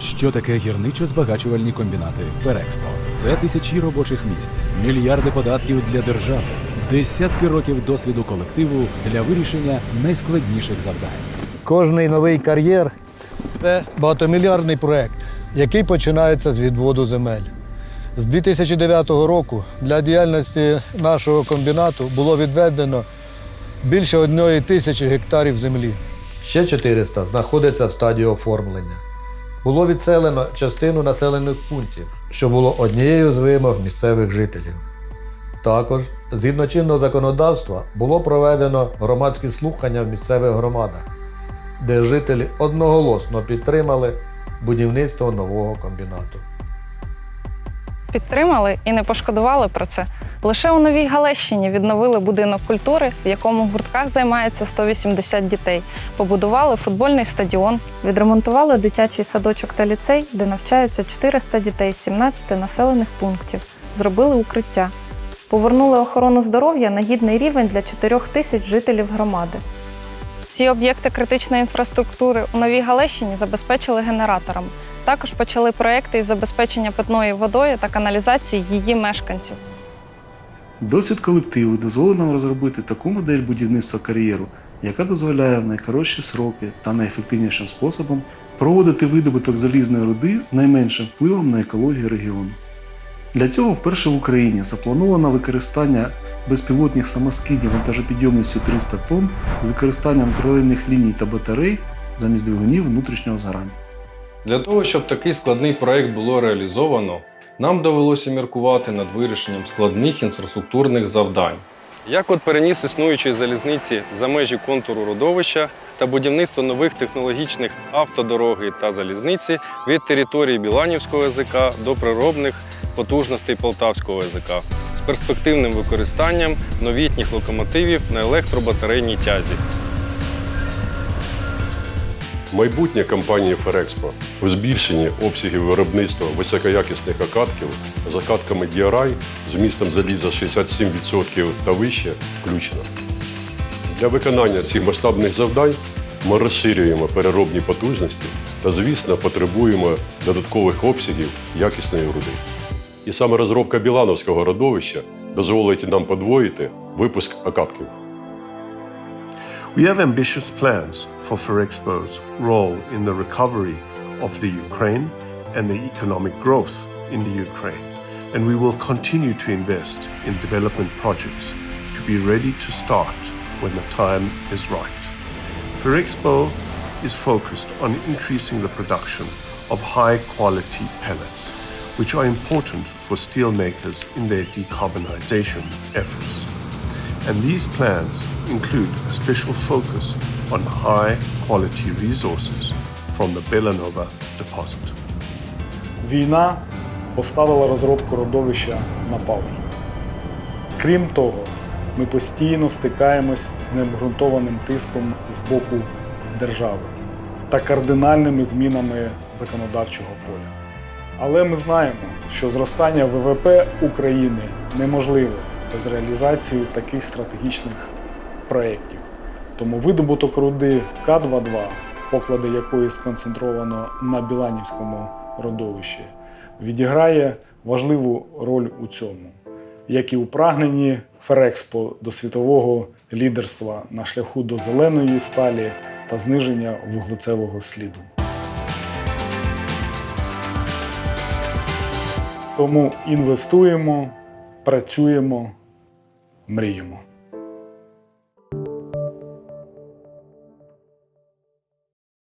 Що таке гірничо-збагачувальні комбінати Ферекспо? Це тисячі робочих місць, мільярди податків для держави, десятки років досвіду колективу для вирішення найскладніших завдань. Кожний новий кар'єр це багатомільярдний проект, який починається з відводу земель. З 2009 року для діяльності нашого комбінату було відведено більше одної тисячі гектарів землі. Ще 400 знаходяться в стадії оформлення. Було відселено частину населених пунктів, що було однією з вимог місцевих жителів. Також, згідно чинного законодавства, було проведено громадські слухання в місцевих громадах, де жителі одноголосно підтримали будівництво нового комбінату. Підтримали і не пошкодували про це. Лише у Новій Галещині відновили будинок культури, в якому в гуртках займається 180 дітей. Побудували футбольний стадіон. Відремонтували дитячий садочок та ліцей, де навчаються 400 дітей з 17 населених пунктів. Зробили укриття. Повернули охорону здоров'я на гідний рівень для 4 тисяч жителів громади. Всі об'єкти критичної інфраструктури у Новій Галещині забезпечили генераторами. Також почали проекти із забезпечення питною водою та каналізації її мешканців. Досвід колективу дозволив нам розробити таку модель будівництва кар'єру, яка дозволяє в найкоротші сроки та найефективнішим способом проводити видобуток залізної руди з найменшим впливом на екологію регіону. Для цього вперше в Україні заплановано використання безпілотних самоскидів вантажопідйомністю 300 тонн з використанням тролейних ліній та батарей замість двигунів внутрішнього згорання. Для того, щоб такий складний проект було реалізовано, нам довелося міркувати над вирішенням складних інфраструктурних завдань. Як от переніс існуючої залізниці за межі контуру родовища та будівництво нових технологічних автодороги та залізниці від території Біланівського язика до приробних потужностей Полтавського язика з перспективним використанням новітніх локомотивів на електробатарейній тязі. Майбутнє компанії Ферекспо у збільшенні обсягів виробництва високоякісних окатків з окатками DRI з вмістом заліза 67% та вище включно. Для виконання цих масштабних завдань ми розширюємо переробні потужності та, звісно, потребуємо додаткових обсягів якісної руди. І саме розробка Білановського родовища дозволить нам подвоїти випуск окатків. We have ambitious plans for Ferexpo's role in the recovery of the Ukraine and the economic growth in the Ukraine, and we will continue to invest in development projects to be ready to start when the time is right. Ferexpo is focused on increasing the production of high quality pellets, which are important for steelmakers in their decarbonization efforts. And these plans include a special focus on high quality resources from the Belanova deposit. Війна поставила розробку родовища на паузу. Крім того, ми постійно стикаємось з необґрунтованим тиском з боку держави та кардинальними змінами законодавчого поля. Але ми знаємо, що зростання ВВП України неможливе без реалізації таких стратегічних проєктів. Тому видобуток руди К-22, поклади якої сконцентровано на Біланівському родовищі, відіграє важливу роль у цьому, як і у прагненні Ферекспо до світового лідерства на шляху до зеленої сталі та зниження вуглецевого сліду. Тому інвестуємо, працюємо, мріємо.